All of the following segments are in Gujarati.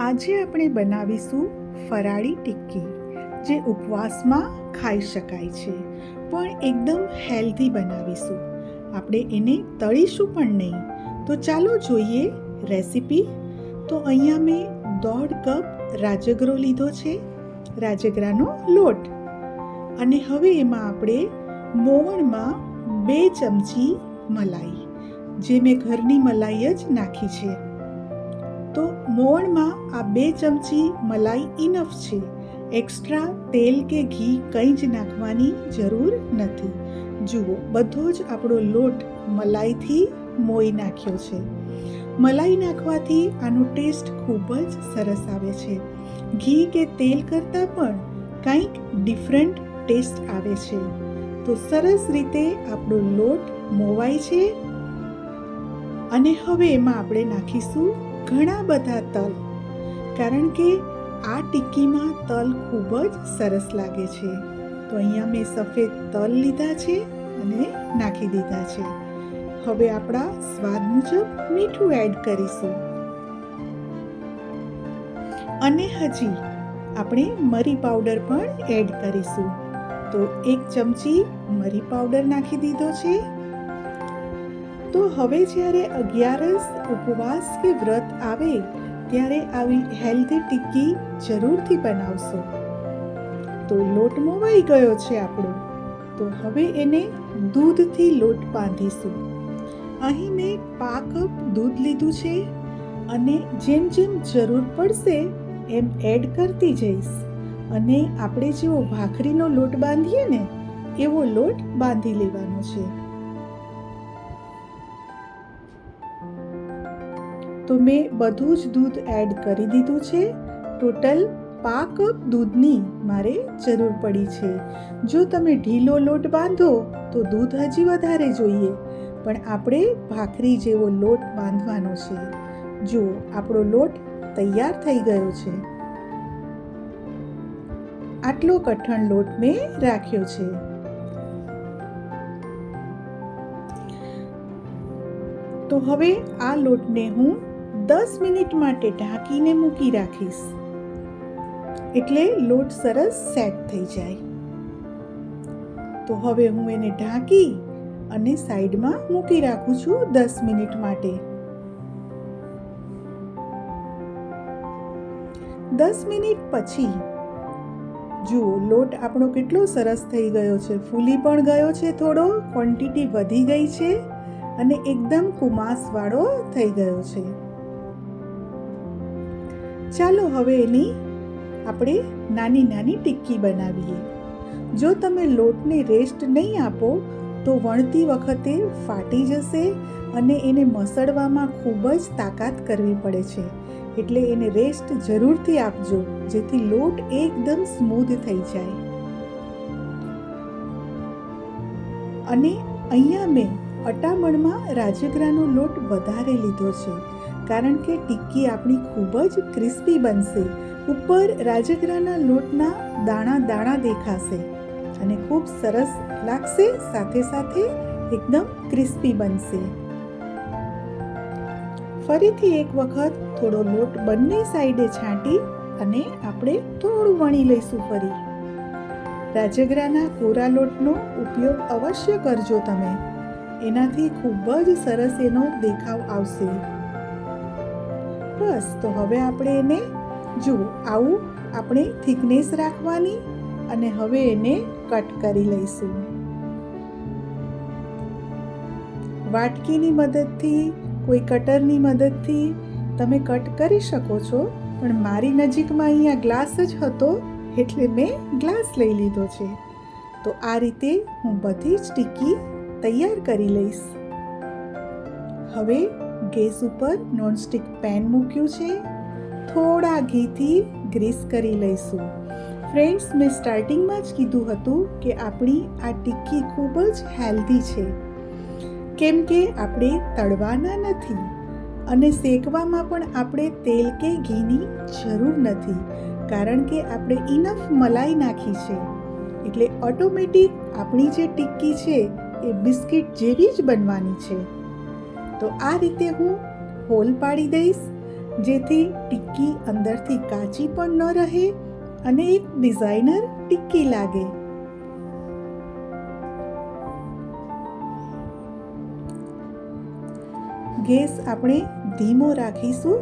આજે આપણે બનાવીશું ફરાળી ટિક્કી, જે ઉપવાસમાં ખાઈ શકાય છે, પણ એકદમ હેલ્ધી બનાવીશું. આપણે એને તળીશું પણ નહીં. તો ચાલો જોઈએ રેસીપી. તો અહીંયા મેં દોઢ કપ રાજગરો લીધો છે, રાજગરાનો લોટ. અને હવે એમાં આપણે મોવણમાં બે ચમચી મલાઈ, જે મેં ઘરની મલાઈ જ નાખી છે. તો મોવણમાં આ બે ચમચી મલાઈ ઇનફ છે. એક્સ્ટ્રા તેલ કે ઘી કંઈ જ નાખવાની જરૂર નથી. જુઓ, બધો જ આપણો લોટ મલાઈથી મોઈ નાખ્યો છે. મલાઈ નાખવાથી આનો ટેસ્ટ ખૂબ જ સરસ આવે છે. ઘી કે તેલ કરતાં પણ કંઈક ડિફરન્ટ ટેસ્ટ આવે છે. તો સરસ રીતે આપણો લોટ મોવાય છે. અને હવે એમાં આપણે નાખીશું ઘણા બધા તલ. કારણ કે આ ટિક્કીમાં તલ ખૂબ જ સરસ લાગે છે. તો અહીંયા મેં સફેદ તલ લીધા છે અને નાખી દીધા છે. હવે આપણા સ્વાદ મુજબ મીઠું એડ કરીશું. અને હજી આપણે મરી પાવડર પણ એડ કરીશું. તો એક ચમચી મરી પાવડર નાખી દીધો છે. તો હવે જ્યારે અગિયારસ ઉપવાસ કે વ્રત આવે, ત્યારે આવી હેલ્ધી ટિક્કી જરૂરથી બનાવશો. તો લોટ મોવાઈ ગયો છે આપણો. તો હવે એને દૂધથી લોટ બાંધીશું. અહીં મેં પા કપ દૂધ લીધું છે અને જેમ જેમ જરૂર પડશે, એમ એડ કરતી જઈશ. અને આપણે જેવો ભાખરીનો લોટ બાંધીએ ને, એવો લોટ બાંધી લેવાનો છે. તો મેં બધું જ દૂધ એડ કરી દીધું છે. ટોટલ પા કપ દૂધની મારે જરૂર પડી છે. જો તમે ઢીલો લોટ બાંધો તો દૂધ હજી વધારે જોઈએ. પણ આપણે ભાખરી જેવો લોટ બાંધવાનો છે. જુઓ આપણો લોટ તૈયાર થઈ ગયો છે. આટલો કઠણ લોટ મેં રાખ્યો છે. તો હવે આ લોટને હું દસ મિનિટ માટે ઢાંકીને મૂકી રાખીશ. એટલે લોટ સરસ સેટ થઈ જાય. તો હવે હું એને ઢાંકી અને સાઈડમાં મૂકી રાખું છું દસ મિનિટ માટે. દસ મિનિટ પછી, જુઓ, લોટ આપણો કેટલો સરસ થઈ ગયો છે. ફૂલી પણ ગયો છે થોડો ક્વોન્ટિટી વધી ગઈ છે અને એકદમ કુમાસવાળો થઈ ગયો છે. ચાલો હવે એની આપણે નાની નાની ટિક્કી બનાવીએ. જો તમે લોટને રેસ્ટ નહીં આપો, તો વણતી વખતે ફાટી જશે અને એને મસળવામાં ખૂબ જ તાકાત કરવી પડે છે. એટલે એને રેસ્ટ જરૂરથી આપજો, જેથી લોટ એકદમ સ્મૂધ થઈ જાય. અને અહીંયા મેં અટામણમાં રાજગરાનો લોટ વધારે લીધો છે. કારણ કે ટિક્કી આપણી ખૂબ જ ક્રિસ્પી બનશે. ઉપર રાજગરાના લોટના દાણા દાણા દેખાશે અને ખૂબ સરસ લાગશે, સાથે સાથે એકદમ ક્રિસ્પી બનશે. ફરીથી એક વખત થોડો લોટ બંને સાઈડે છાંટી અને આપણે થોડું વણી લઈશું ફરી. રાજગરાના કોરા લોટનો ઉપયોગ અવશ્ય કરજો તમે. એનાથી ખૂબ જ સરસ એનો દેખાવ આવશે. બસ, તો હવે આપણે એને, જુઓ, આવું આપણે થિકનેસ રાખવાની અને હવે એને કટ કરી લઈશું. વાટકીની મદદથી, કોઈ કટરની મદદથી તમે કટ કરી શકો છો, પણ મારી નજીકમાં અહીંયા ગ્લાસ જ હતો, એટલે મેં ગ્લાસ લઈ લીધો છે. તો આ રીતે હું બધી જ ટીકી તૈયાર કરી લઈશ. હવે ગેસ ઉપર નોનસ્ટિક પેન મૂક્યું છે. થોડા ઘીથી ગ્રીસ કરી લઈશું. ફ્રેન્ડ્સ, મેં સ્ટાર્ટિંગમાં જ કીધું હતું કે આપણી આ ટિક્કી ખૂબ જ હેલ્ધી છે. કેમ કે આપણે તળવાના નથી અને શેકવામાં પણ આપણે તેલ કે ઘીની જરૂર નથી, કારણ કે આપણે ઇનફ મલાઈ નાખી છે. એટલે ઓટોમેટિક આપણી જે ટિક્કી છે એ બિસ્કિટ જેવી જ બનવાની છે. તો આ રીતે હું હોલ પાડી દઈશ, જેથી ટિક્કી અંદરથી કાચી પણ ન રહે અને એક ડિઝાઇનર ટિક્કી લાગે. ગેસ આપણે ધીમો રાખીશું.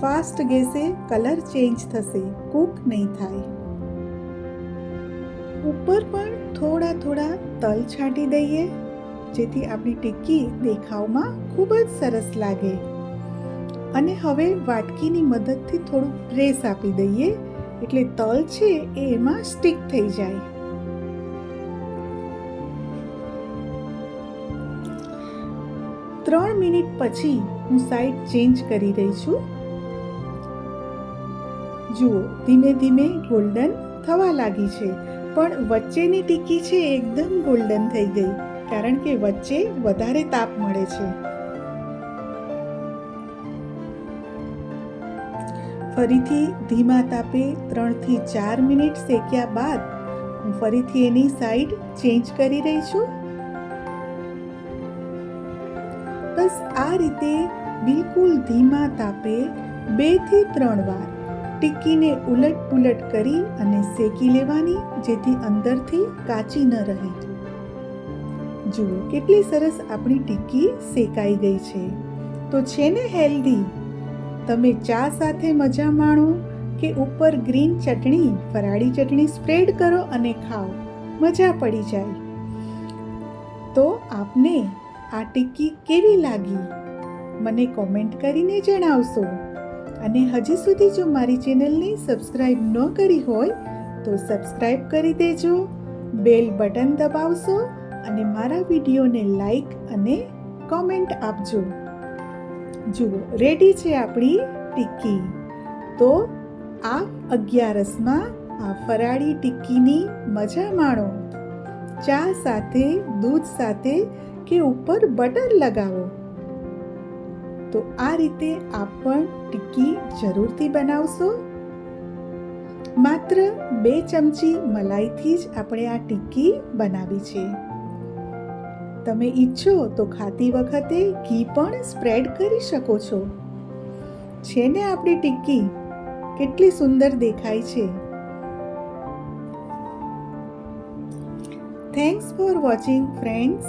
ફાસ્ટ ગેસે કલર ચેન્જ થશે, કૂક નહીં થાય. ઉપર પણ થોડા થોડા તલ છાંટી દઈએ. જેથી આપણી ટિક્કી દેખાવમાં ખૂબ જ સરસ લાગે. અને હવે વાટકીની મદદથી થોડું પ્રેસ આપી દઈએ, એટલે તલ છે એ એમાં સ્ટીક થઈ જાય. ત્રણ મિનિટ પછી હું સાઈડ ચેન્જ કરી રહી છું. જુઓ, ધીમે ધીમે ગોલ્ડન થવા લાગી છે, પણ વચ્ચેની ટીકી છે એકદમ ગોલ્ડન થઈ ગઈ. કારણ કે વચ્ચે વધારે તાપ મળે છે. ફરીથી ધીમા તાપે ત્રણથી ચાર મિનિટ શેક્યા બાદ હું ફરીથી એની સાઈડ ચેન્જ કરી રહી છું. બસ આ રીતે બિલકુલ ધીમા તાપે બેથી ત્રણ વાર ટીકીને ઉલટ પુલટ કરી અને શેકી લેવાની જેથી અંદરથી કાચી ન રહે. જુઓ, કેટલી સરસ આપણી ટિક્કી શેકાઈ ગઈ છે. તો છે ને હેલ્ધી? તમે ચા સાથે મજા માણો કે ઉપર ગ્રીન ચટણી, ફરાળી ચટણી સ્પ્રેડ કરો અને ખાઓ. મજા પડી જાય. તો આપને આ ટિક્કી કેવી લાગી? મને કોમેન્ટ કરીને જણાવશો. અને હજી સુધી જો મારી ચેનલને સબસ્ક્રાઈબ ન કરી હોય, તો સબસ્ક્રાઈબ કરી દેજો, બેલ બટન દબાવશો અને મારા વિડીયોને લાઈક અને કોમેન્ટ આપજો. જુઓ, રેડી છે આપણી ટિક્કી. તો આ અગિયારસમાં આ ફરાળી ટિક્કીની મજા માણો. ચા સાથે, દૂધ સાથે કે ઉપર બટર લગાવો. તો આ રીતે આપ પણ ટિક્કી જરૂરથી બનાવશો. માત્ર બે ચમચી મલાઈથી જ આપણે આ ટિક્કી બનાવી છે. તમે ઈચ્છો તો ખાતી વખતે ઘી પણ સ્પ્રેડ કરી શકો છો. છે ને આપણી ટિક્કી? કેટલી સુંદર દેખાય છે. Thanks for watching friends